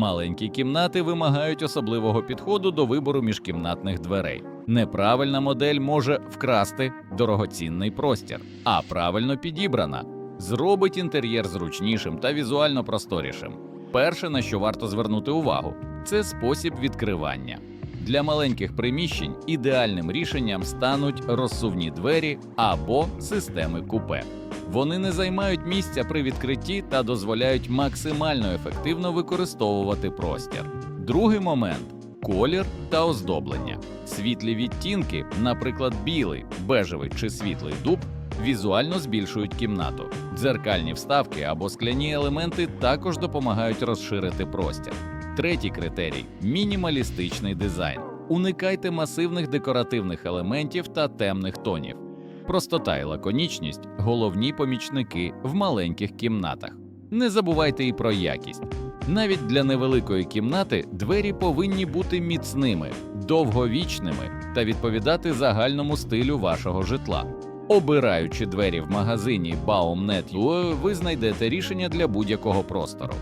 Маленькі кімнати вимагають особливого підходу до вибору міжкімнатних дверей. Неправильна модель може вкрасти дорогоцінний простір, а правильно підібрана зробить інтер'єр зручнішим та візуально просторішим. Перше, на що варто звернути увагу, це спосіб відкривання. Для маленьких приміщень ідеальним рішенням стануть розсувні двері або системи купе. Вони не займають місця при відкритті та дозволяють максимально ефективно використовувати простір. Другий момент колір та оздоблення. Світлі відтінки, наприклад, білий, бежевий чи світлий дуб, візуально збільшують кімнату. Дзеркальні вставки або скляні елементи також допомагають розширити простір. Третій критерій мінімалістичний дизайн. Уникайте масивних декоративних елементів та темних тонів. Простота і лаконічність головні помічники в маленьких кімнатах. Не забувайте і про якість. Навіть для невеликої кімнати двері повинні бути міцними, довговічними та відповідати загальному стилю вашого житла. Обираючи двері в магазині Baumnet.ua, ви знайдете рішення для будь-якого простору.